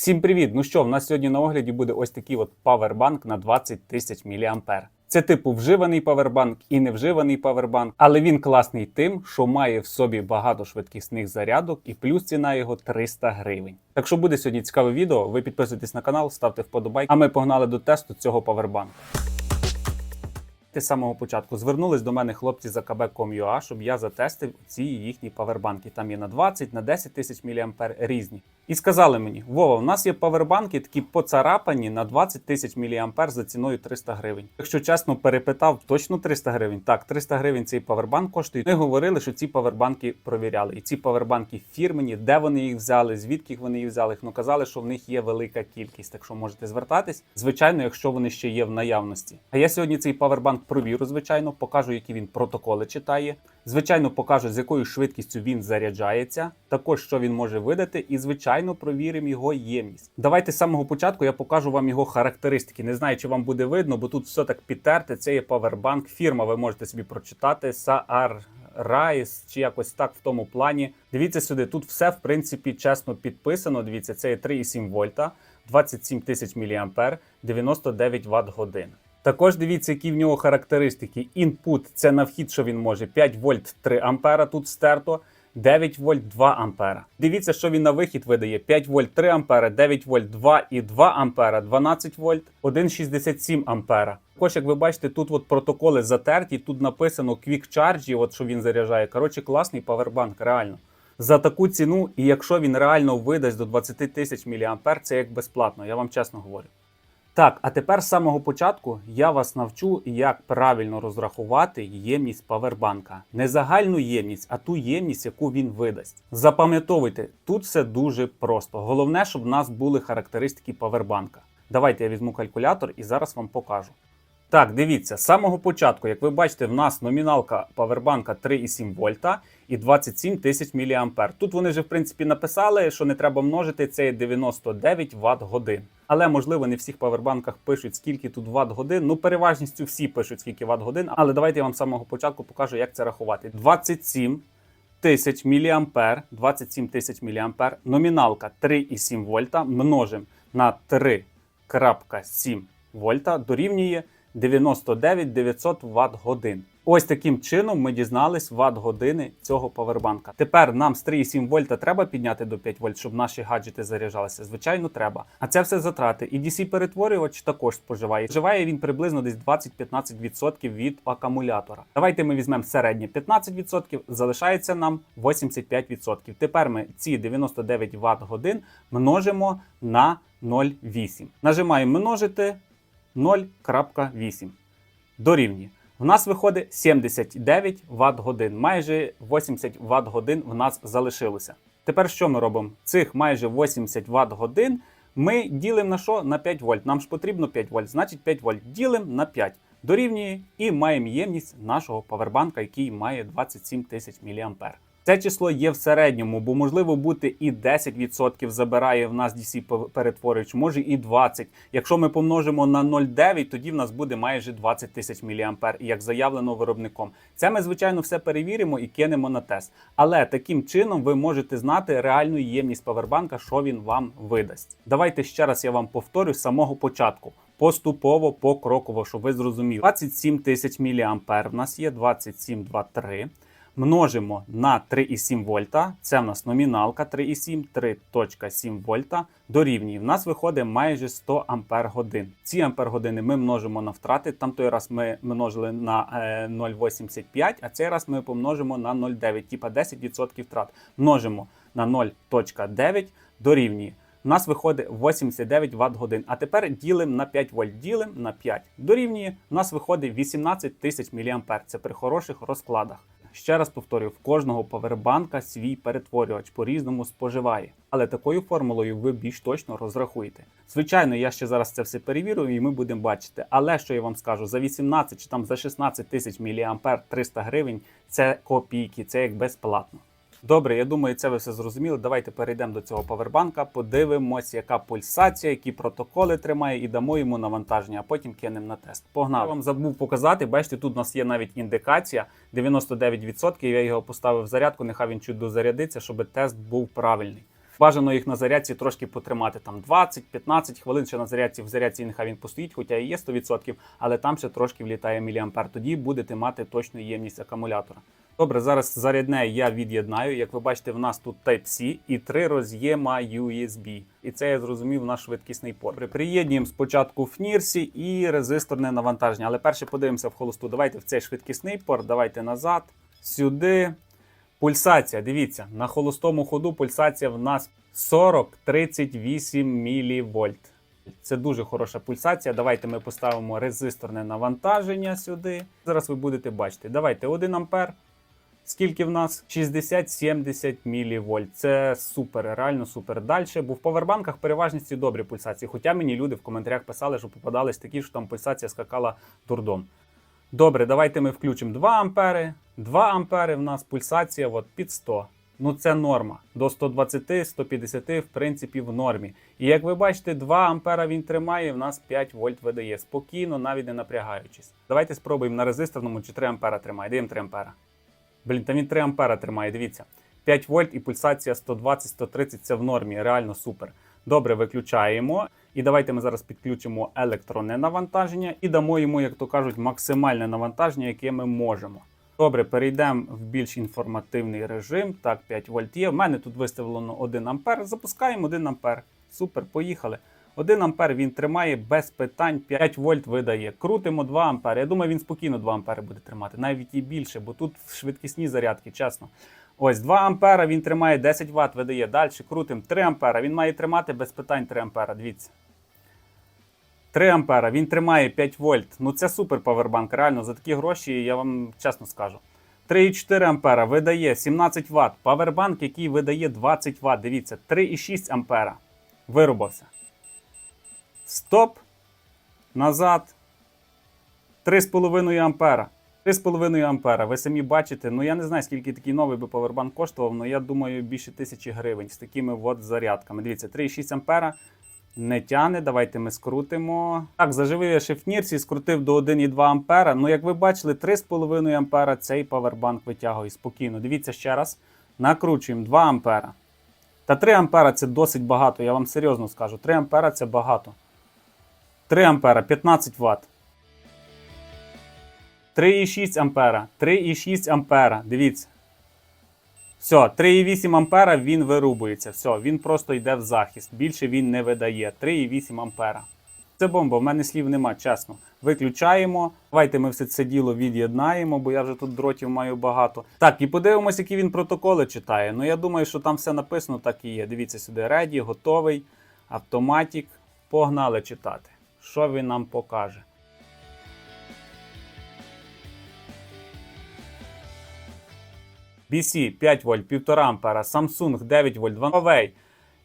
Всім привіт! Ну що, в нас сьогодні на огляді буде ось такий от павербанк на 20 тисяч мА. Це типу вживаний павербанк і невживаний павербанк, але він класний тим, що має в собі багато швидкісних зарядок і плюс ціна його 300 гривень. Так що буде сьогодні цікаве відео. Ви підписуйтесь на канал, ставте вподобайки, а ми погнали до тесту цього павербанка. З самого початку звернулись до мене хлопці з akb.com.ua, щоб я затестив ці їхні павербанки. Там є на 20, на 10 тисяч мА різні. І сказали мені: Вова, у нас є павербанки такі поцарапані на 20 тисяч мА за ціною 300 гривень. Якщо чесно перепитав, точно 300 гривень. Так, 300 гривень цей павербанк коштує. Ми говорили, що ці павербанки провіряли. І ці павербанки фірмені, де вони їх взяли, звідки вони їх взяли. Ну казали, що в них є велика кількість, так що можете звертатись. Звичайно, якщо вони ще є в наявності. А я сьогодні цей павербанк провірю, звичайно, покажу, які він протоколи читає. Звичайно, покажу, з якою швидкістю він заряджається, також що він може видати, і звичайно провіримо його ємність. Давайте з самого початку я покажу вам його характеристики. Не знаю, чи вам буде видно, бо тут все так підтерте. Це є павербанк. Фірма, ви можете собі прочитати. Saar Rise, чи якось так в тому плані. Дивіться сюди, тут все в принципі чесно підписано. Дивіться, це є 3,7 вольта, 27 тисяч мА, 99 Вт годин. Також дивіться, які в нього характеристики. Інпут це на вхід, що він може 5 вольт 3 ампера тут стерто. 9 вольт 2 ампера. Дивіться, що він на вихід видає: 5 вольт 3 ампера, 9 вольт 2 і 2 ампера, 12 вольт, 1,67 ампера. Також, як ви бачите, тут от протоколи затерті, тут написано Quick Charge, от що він заряджає. Коротше, класний павербанк, реально. За таку ціну, і якщо він реально видасть до 20 тисяч мА, це як безплатно, я вам чесно говорю. Так, а тепер з самого початку я вас навчу, як правильно розрахувати ємність павербанка. Не загальну ємність, а ту ємність, яку він видасть. Запам'ятовуйте, тут все дуже просто. Головне, щоб в нас були характеристики павербанка. Давайте я візьму калькулятор і зараз вам покажу. Так, дивіться, з самого початку, як ви бачите, в нас номіналка павербанка 3,7 вольта і 27 тисяч мА. Тут вони вже в принципі написали, що не треба множити, це 99 Вт годин. Але можливо не всіх павербанках пишуть, скільки тут Вт годин. Ну, переважністю всі пишуть, скільки Вт годин. Але давайте я вам з самого початку покажу, як це рахувати. 27 тисяч мА, 27 тисяч мА, номіналка 3,7 вольта множимо на 3,7 вольта дорівнює 99 900 Вт годин. Ось таким чином ми дізнались Вт години цього павербанка. Тепер нам з 3,7 вольта треба підняти до 5 вольт, щоб наші гаджети заряджалися. Звичайно, треба. А це все затрати. І DC перетворювач також споживає. Споживає він приблизно десь 20-15% від акумулятора. Давайте ми візьмемо середнє 15%, залишається нам 85%. Тепер ми ці 99 Вт годин множимо на 0,8. Нажимаємо множити 0,8. Дорівнює. В нас виходить 79 Вт годин. Майже 80 Вт годин в нас залишилося. Тепер що ми робимо? Цих майже 80 Вт годин ми ділимо на що? На 5 вольт. Нам ж потрібно 5 вольт, значить 5 вольт ділимо на 5. Дорівнює і маємо ємність нашого павербанка, який має 27 тисяч мА. Це число є в середньому, бо можливо бути і 10% забирає в нас DC перетворювач, може і 20%. Якщо ми помножимо на 0,9, тоді в нас буде майже 20 тисяч мА, як заявлено виробником. Це ми, звичайно, все перевіримо і кинемо на тест. Але таким чином ви можете знати реальну ємність павербанка, що він вам видасть. Давайте ще раз я вам повторю з самого початку. Поступово, покроково, щоб ви зрозуміли. 27 тисяч мА в нас є 27,23 множимо на 3,7 вольта. Це в нас номіналка 3,7, 3,7 вольта дорівнює. В нас виходить майже 100 ампер годин. Ці ампер години ми множимо на втрати. Там той раз ми множили на 0,85, а цей раз ми помножимо на 0,9, типа 10% втрат. Множимо на 0,9 дорівнює. У нас виходить 89 Вт годин. А тепер ділимо на 5 вольт, ділимо на 5. Дорівнює, у нас виходить 18 тисяч мА. Це при хороших розкладах. Ще раз повторюю, в кожного павербанка свій перетворювач по-різному споживає. Але такою формулою ви більш точно розрахуєте. Звичайно, я ще зараз це все перевірю і ми будемо бачити. Але що я вам скажу, за 18 чи там за 16 тисяч мА 300 гривень це копійки, це як безплатно. Добре, я думаю, це ви все зрозуміли. Давайте перейдемо до цього павербанка, подивимось, яка пульсація, які протоколи тримає, і дамо йому навантаження, а потім кинемо на тест. Погнали. Я вам забув показати. Бачите, тут у нас є навіть індикація 99%. Я його поставив в зарядку, нехай він чуть дозарядиться, щоб тест був правильний. Бажано їх на зарядці трошки потримати там 20-15 хвилин ще на зарядці. В зарядці нехай він постоїть, хоча і є 100%, але там ще трошки влітає міліампер. Тоді будете мати точну ємність акумулятора. Добре, зараз зарядне я від'єднаю. Як ви бачите, в нас тут Type-C і три роз'єма USB. І це я зрозумів наш швидкісний порт. Приєднуємо спочатку в Нірсі і резисторне навантаження. Але перше подивимося в холосту. Давайте в цей швидкісний порт, давайте назад, сюди. Пульсація, дивіться, на холостому ходу пульсація в нас 40-38 мВ. Це дуже хороша пульсація. Давайте ми поставимо резисторне навантаження сюди. Зараз ви будете бачити. Давайте 1 ампер. Скільки в нас? 60-70 мВ. Це супер, реально супер. Далі, бо в повербанках переважності добрі пульсації. Хоча мені люди в коментарях писали, що попадались такі, що там пульсація скакала дурдом. Добре, давайте ми включимо 2 ампери. 2 ампери в нас пульсація от, під 100. Ну це норма. До 120-150 в принципі в нормі. І як ви бачите, 2 ампера він тримає, в нас 5 вольт видає. Спокійно, навіть не напрягаючись. Давайте спробуємо на резисторному чи 3 ампера тримає. Даємо 3 ампера. Блін, та він 3 ампера тримає, дивіться. 5 вольт і пульсація 120-130 це в нормі, реально супер. Добре, виключаємо. І давайте ми зараз підключимо електронне навантаження і дамо йому, як то кажуть, максимальне навантаження, яке ми можемо. Добре, перейдемо в більш інформативний режим. Так, 5 вольт є. У мене тут виставлено 1 ампер. Запускаємо 1 ампер. Супер, поїхали. 1 ампер він тримає без питань, 5 вольт видає. Крутимо 2 ампери. Я думаю, він спокійно 2 ампери буде тримати, навіть і більше, бо тут швидкісні зарядки, чесно. Ось 2 ампера він тримає 10 Вт, видає. Далі крутимо 3 ампера. Він має тримати без питань 3 ампера. Дивіться. 3 ампера, він тримає 5 вольт. Ну це супер павербанк. Реально, за такі гроші я вам чесно скажу. 3,4 ампера видає 17 Вт. Павербанк, який видає 20 Вт. Дивіться, 3,6 ампера. Вирубався. Стоп. Назад. 3,5 ампера. 3,5 ампера. Ви самі бачите. Ну я не знаю, скільки такий новий би павербанк коштував, але я думаю, більше тисячі гривень з такими от зарядками. Дивіться, 3,6 ампера. Не тяне, давайте ми скрутимо. Так, заживив я Нірсі, скрутив до 1,2 ампера. Ну, як ви бачили, 3,5 ампера цей павербанк витягує спокійно. Дивіться ще раз. Накручуємо 2 ампера. Та 3 ампера це досить багато, я вам серйозно скажу. 3 ампера це багато. 3 ампера 15 Вт. 3,6 ампера. 3,6 ампера. Дивіться. Все, 3,8 ампера він вирубується. Все, він просто йде в захист. Більше він не видає. 3,8 ампера. Це бомба, в мене слів нема, чесно. Виключаємо. Давайте ми все це діло від'єднаємо, бо я вже тут дротів маю багато. Так, і подивимось, які він протоколи читає. Ну я думаю, що там все написано, так і є. Дивіться сюди, Ready, готовий, автоматік. Погнали читати. Що він нам покаже? BC 5 вольт, 1,5 ампера, Samsung 9 вольт, Huawei,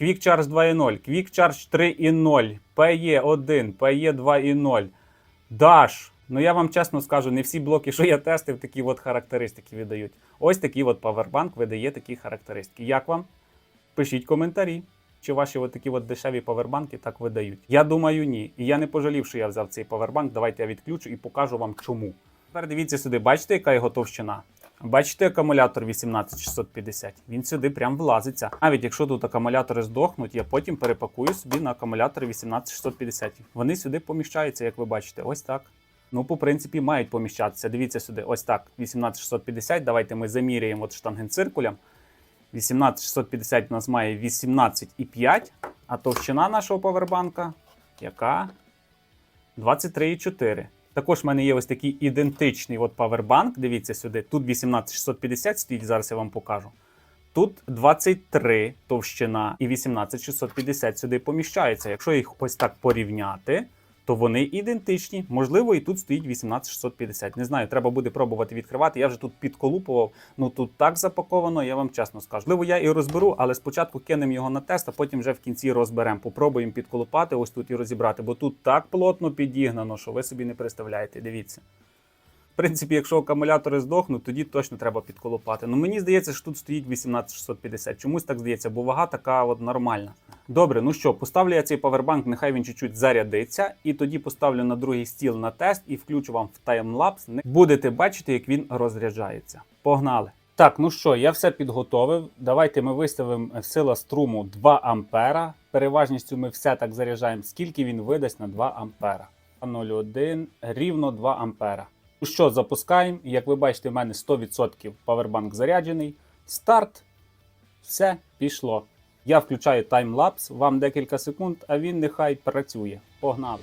Quick Charge 2.0, Quick Charge 3.0, PE1, PE 2.0, Dash. Ну я вам чесно скажу, не всі блоки, що я тестив, такі от характеристики видають. Ось такий от павербанк видає такі характеристики. Як вам? Пишіть коментарі. Чи ваші такі от дешеві павербанки так видають? Я думаю, ні. І я не пожалів, що я взяв цей павербанк. Давайте я відключу і покажу вам чому. Тепер дивіться сюди, бачите, яка його товщина? Бачите акумулятор 18650? Він сюди прям влазиться. Навіть якщо тут акумулятори здохнуть, я потім перепакую собі на акумулятор 18650. Вони сюди поміщаються, як ви бачите, ось так. Ну, по принципі, мають поміщатися. Дивіться сюди, ось так. 18650. Давайте ми заміряємо от штангенциркулем. 18650 у нас має 18,5, а товщина нашого повербанка яка? 23,4. Також в мене є ось такий ідентичний от павербанк. Дивіться сюди. Тут 18650 стоїть, зараз я вам покажу. Тут 23 товщина і 18650 сюди поміщаються. Якщо їх ось так порівняти, то вони ідентичні. Можливо, і тут стоїть 18650. Не знаю, треба буде пробувати відкривати. Я вже тут підколупував. Ну тут так запаковано, я вам чесно скажу. Можливо, я і розберу, але спочатку кинемо його на тест, а потім вже в кінці розберемо. Попробуємо підколупати ось тут і розібрати, бо тут так плотно підігнано, що ви собі не представляєте. Дивіться. Принципі, якщо акумулятори здохнуть, тоді точно треба підколупати. Ну мені здається, що тут стоїть 18650. Чомусь так здається, бо вага така от нормальна. Добре, ну що, поставлю я цей павербанк, нехай він чуть-чуть зарядиться, і тоді поставлю на другий стіл на тест і включу вам в таймлапс. Будете бачити, як він розряджається. Погнали! Так, ну що, я все підготовив. Давайте ми виставимо сила струму 2 ампера. Переважністю ми все так заряджаємо, скільки він видасть на 2 ампера. 0,1 рівно 2 ампера. Що, запускаємо. Як ви бачите, в мене 100% павербанк заряджений. Старт. Все пішло. Я включаю таймлапс, вам декілька секунд, а він нехай працює. Погнали!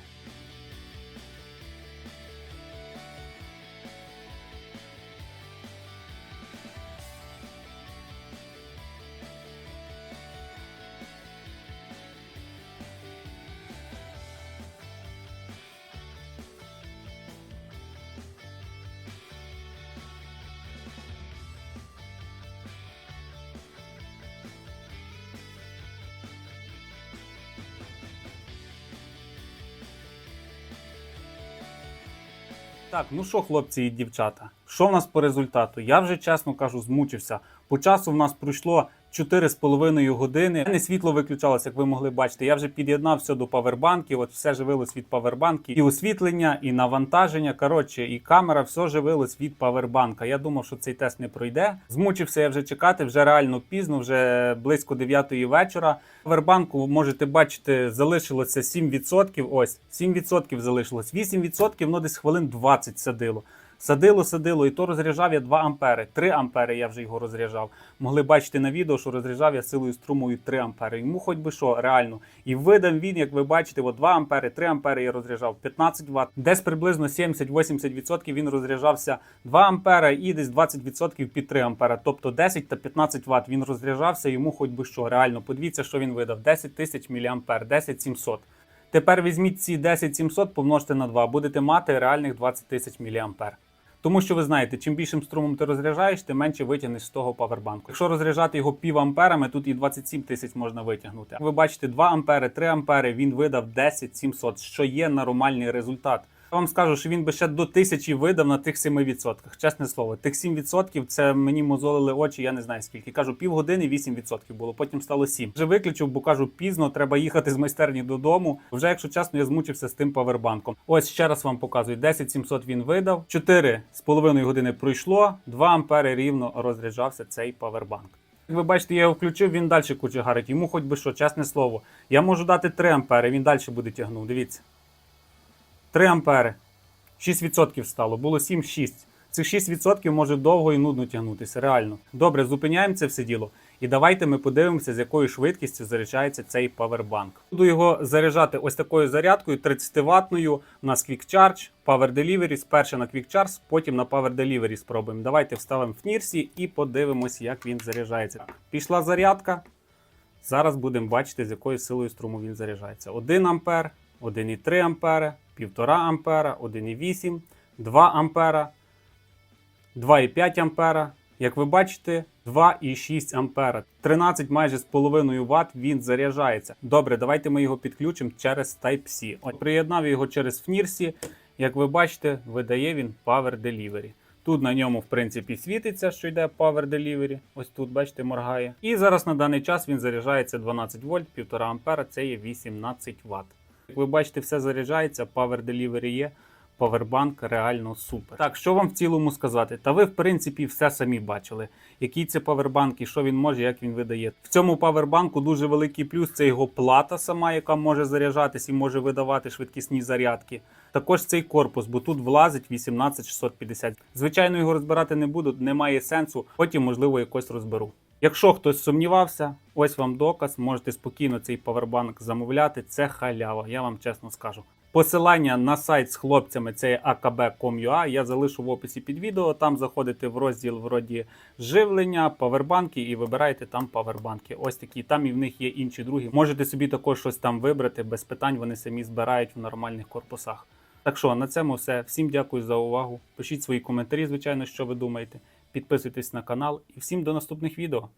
Так, ну що, хлопці і дівчата, що в нас по результату? Я вже чесно кажу, змучився. По часу в нас пройшло 4,5 години. Не світло виключалося, як ви могли бачити. Я вже під'єднав все до павербанків. От все живилось від павербанків. І освітлення, і навантаження. Коротше, і камера, все живилось від павербанка. Я думав, що цей тест не пройде. Змучився я вже чекати, вже реально пізно, вже близько 9 вечора. Павербанку можете бачити, залишилося 7%. Ось 7% залишилось. 8% ну десь хвилин 20 садило. Садило, садило, і то розряджав я 2 ампери. 3 ампери я вже його розряджав. Могли бачити на відео, що розряджав я силою струмою 3 ампери. Йому хоч би що, реально. І видав він, як ви бачите, от 2 ампери, 3 ампери я розряджав, 15 Вт. Десь приблизно 70-80% він розряджався 2 ампера і десь 20% під 3 ампера. Тобто 10 та 15 Вт він розряджався, йому хоч би що. Реально, подивіться, що він видав. 10 тисяч мА, 10 700. Тепер візьміть ці 10 700, помножте на 2, будете мати реальних 20 тисяч мА. Тому що ви знаєте, чим більшим струмом ти розряджаєш, тим менше витягнеш з того павербанку. Якщо розряджати його пів амперами, тут і 27 тисяч можна витягнути. Ви бачите, 2 ампери, 3 ампери, він видав 10 700, що є нормальний результат. Я вам скажу, що він би ще до тисячі видав на тих 7%. Чесне слово, тих 7% це мені мозолили очі, я не знаю скільки. Кажу, півгодини 8% було, потім стало 7. Вже виключив, бо кажу, пізно треба їхати з майстерні додому. Вже, якщо чесно, я змучився з тим павербанком. Ось ще раз вам показую: 10 700 він видав, 4,5 години пройшло, 2 ампери рівно розряджався цей павербанк. Як ви бачите, я його включив, він далі кучегарить. Йому хоч би що, чесне слово. Я можу дати 3 ампери, він далі буде тягнув. Дивіться. 3 ампери. 6% стало, було 7-6. Цих 6% може довго і нудно тягнутися, реально. Добре, зупиняємо це все діло. І давайте ми подивимося, з якою швидкістю заряджається цей павербанк. Буду його заряджати ось такою зарядкою 30-ваттною. У нас Quick Charge, Power Delivery, спершу на Quick Charge, потім на Power Delivery спробуємо. Давайте вставимо в нірсі і подивимось, як він заряджається. Пішла зарядка. Зараз будемо бачити, з якою силою струму він заряджається. 1 ампер, 1,3 ампери, 1,5 ампера, 1,8, 2 ампера, 2,5 ампера. Як ви бачите, 2,6 ампера. 13 майже з половиною Вт він заряджається. Добре, давайте ми його підключимо через Type-C. От приєднав його через фнірсі. Як ви бачите, видає він Power Delivery. Тут на ньому, в принципі, світиться, що йде Power Delivery. Ось тут, бачите, моргає. І зараз на даний час він заряджається 12 вольт, 1,5 ампера, це є 18 Вт. Як ви бачите, все заряджається, Power Delivery є. Павербанк реально супер. Так, що вам в цілому сказати? Та ви, в принципі, все самі бачили. Який це павербанк і що він може, як він видає. В цьому павербанку дуже великий плюс це його плата сама, яка може заряджатись і може видавати швидкісні зарядки. Також цей корпус, бо тут влазить 18650. Звичайно, його розбирати не буду, немає сенсу. Потім, можливо, якось розберу. Якщо хтось сумнівався, ось вам доказ, можете спокійно цей павербанк замовляти. Це халява, я вам чесно скажу. Посилання на сайт з хлопцями це akb.com.ua, я залишу в описі під відео. Там заходите в розділ вроді живлення, павербанки і вибираєте там павербанки. Ось такі. Там і в них є інші другі. Можете собі також щось там вибрати без питань. Вони самі збирають в нормальних корпусах. Так що на цьому все. Всім дякую за увагу. Пишіть свої коментарі, звичайно, що ви думаєте. Підписуйтесь на канал і всім до наступних відео.